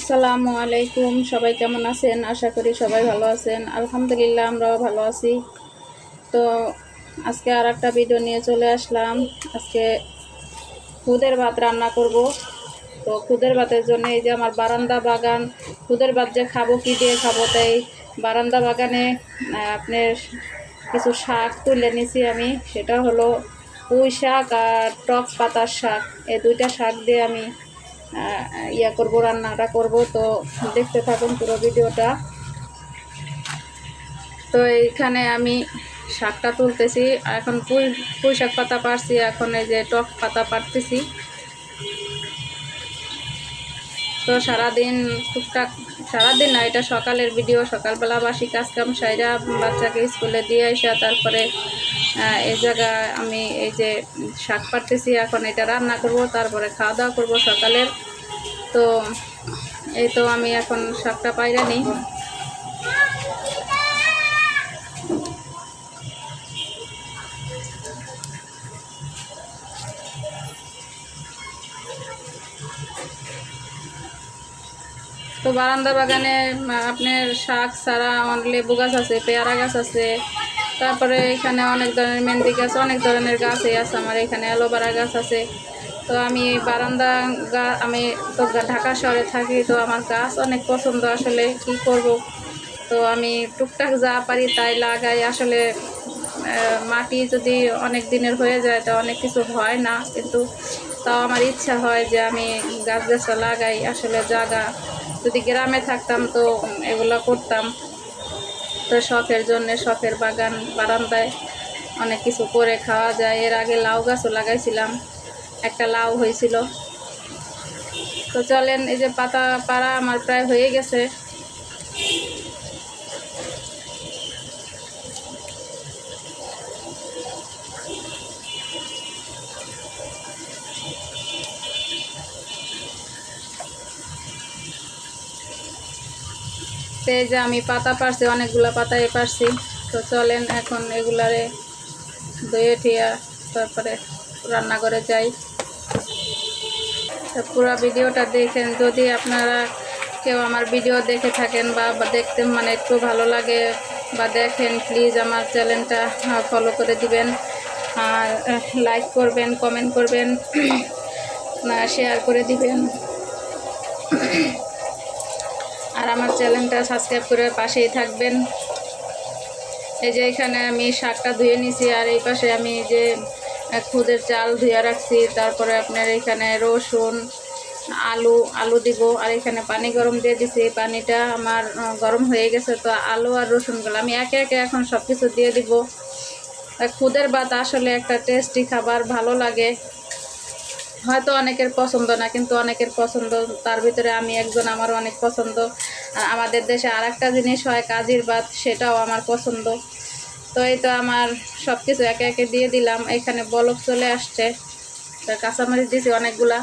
আসসালামু আলাইকুম। সবাই কেমন আছেন? আশা করি সবাই ভালো আছেন। আলহামদুলিল্লাহ, আমরাও ভালো আছি। তো আজকে আর একটা ভিডিও নিয়ে চলে আসলাম। আজকে খুদের ভাত রান্না করব। তো খুদের ভাতের জন্য এই যে আমার বারান্দা বাগান, খুদের ভাত যে খাব, কী দিয়ে খাব তাই বারান্দা বাগানে আপনার কিছু শাক তুলে নিছি আমি। সেটা হলো পুঁই শাক আর টক পাতার শাক। এই দুইটা শাক দিয়ে আমি ইয়া করব, রান্নাটা করব। তো দেখতে থাকুন পুরো ভিডিওটা। তো এইখানে আমি শাকটা তুলতেছি। এখন পুঁই পুঁই শাক পাতা পারছি। এখন এই যে টক পাতা পারতেছি। তো সারাদিন টুকটাক, সারাদিন না, এটা সকালের ভিডিও সকালবেলা বাসি কাজকাম সাইরা বাচ্চাকে স্কুলে দিয়ে আসা তারপরে এই জায়গায় আমি এই যে শাক পাড়তেছি, এখন এটা রান্না করব, তারপরে খাওয়া দাওয়া করব সকালের। তো, এই তো আমি এখন শাকটা পাইরা নিই। তো বারান্দা বাগানে আপনার শাক ছাড়া অনেক লেবু গাছ আছে, পেয়ারা গাছ আছে। তারপরে এখানে অনেক ধরনের মেহেন্দি গাছ, অনেক ধরনের গাছই আছে আমার এখানে, অ্যালোভেরা গাছ আছে। তো আমি বারান্দা গা, আমি তো ঢাকা শহরে থাকি, তো আমার গাছ অনেক পছন্দ আসলে, কি করব? তো আমি টুকটাক যা পারি তাই লাগাই। আসলে মাটি যদি অনেক দিনের হয়ে যায়, তো অনেক কিছু হয় না, কিন্তু তাও আমার ইচ্ছা হয় যে আমি গাছ গাছটা লাগাই। আসলে জায়গা যদি গ্রামে থাকতাম তো এগুলো করতাম। তো শখের জন্যে শখের বাগান, বারান্দায় অনেক কিছু করে খাওয়া যায়। এর আগে লাউ গাছও লাগাইছিলাম। একটা লাউ হয়েছিল। তো চলেন, এই যে পাতা, পাড়া আমার প্রায় হয়ে গেছে। তো এই যে আমি পাতা পারছি, অনেকগুলো পাতায় পারছি। তো চলেন এখন এগুলারে দইয়ে ঠিয়া তারপরে রান্নাঘরে যাই। তো পুরো ভিডিওটা দেখেন, যদি আপনারা কেউ আমার ভিডিও দেখে থাকেন বা দেখতে মানে একটু ভালো লাগে বা দেখেন প্লিজ আমার চ্যানেলটা ফলো করে দিবেন। আর লাইক করবেন কমেন্ট করবেন শেয়ার করে দিবেন। আর আমার চ্যানেলটা সাবস্ক্রাইব করে পাশেই থাকবেন। এই যে এখানে আমি শাকটা ধুয়ে নিছি আর এই পাশে আমি যে খুদের চাল ধুয়ে রাখছি, তারপরে আপনার এখানে রসুন, আলু আলু দিব, আর এখানে পানি গরম দিয়ে দিছি। পানিটা আমার গরম হয়ে গেছে, তো আলু আর রসুনগুলো আমি একে একে এখন সব কিছু দিয়ে দিব। খুদের ভাত আসলে একটা টেস্টি খাবার, ভালো লাগে। হয়তো অনেকের পছন্দ না, কিন্তু অনেকের পছন্দ, তার ভিতরে আমি একজন আমার অনেক পছন্দ। আমাদের দেশে আর একটা জিনিস হয়, কাজির বাদ, সেটাও আমার পছন্দ। তো এই তো আমার সব কিছু একে একে দিয়ে দিলাম, এখানে বলক চলে আসছে। তো কাঁচামরিচ দিয়েছি অনেকগুলা।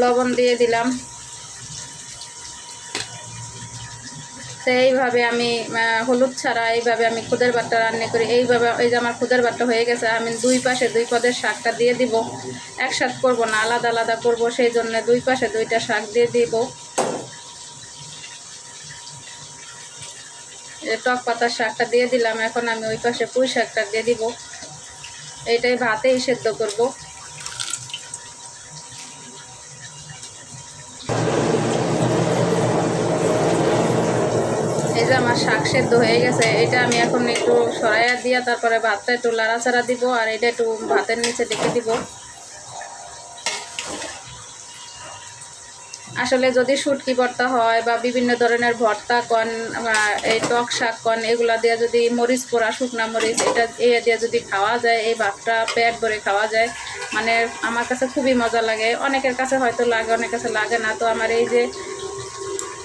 লবণ দিয়ে দিলাম। তো এইভাবে আমি হলুদ ছাড়া এইভাবে আমি খুদের ভাতটা রান্না করি। এইভাবে, এই যে আমার খুদের ভাতটা হয়ে গেছে, আমি দুই পাশে দুই পদের শাকটা দিয়ে দিব। একসাথে করব না, আলাদা আলাদা করব, সেই জন্য দুই পাশে দুইটা শাক দিয়ে দিব। টক পাতার শাকটা দিয়ে দিলাম, এখন আমি ওই পাশে পুঁই শাকটা দিয়ে দিব। এইটাই ভাতেই সেদ্ধ করব। আমার শাক সেদ্ধ হয়ে গেছে। এটা আমি এখন একটু সরাইয়া দিয়া তারপরে ভাতটা একটু লাড়াচাড়া দিব আর এটা একটু ভাতের নিচে ডেকে দিব। আসলে যদি শুটকি ভর্তা হয় বা বিভিন্ন ধরনের ভর্তা কন এই টক শাক কন, এগুলা দিয়ে যদি মরিচ পোড়া, শুকনা মরিচ, এটা এ দিয়ে যদি খাওয়া যায়, এই ভাতটা পেট ভরে খাওয়া যায় মানে আমার কাছে খুবই মজা লাগে। অনেকের কাছে হয়তো লাগে, অনেকের কাছে লাগে না। তো আমার এই যে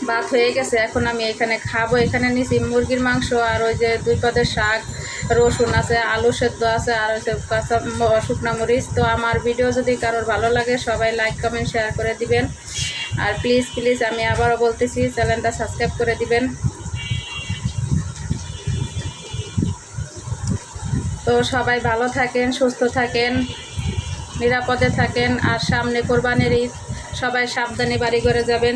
ভাত হয়ে গেছে, এখন আমি এখানে খাব। এখানে নিছি মুরগির মাংস আর ওই যে দুই পদের শাক, রসুন আছে, আলু সেদ্ধ আছে, আর হচ্ছে কাঁচা শুকনা মরিচ। তো আমার ভিডিও যদি কারোর ভালো লাগে, সবাই লাইক কমেন্ট শেয়ার করে দিবেন। আর প্লিজ প্লিজ আমি আবারও বলতেছি চ্যানেলটা সাবস্ক্রাইব করে দিবেন। তো সবাই ভালো থাকেন, সুস্থ থাকেন, নিরাপদে থাকেন, আর সামনে কোরবানির ঈদ, সবাই সাবধানে বাড়ি করে যাবেন।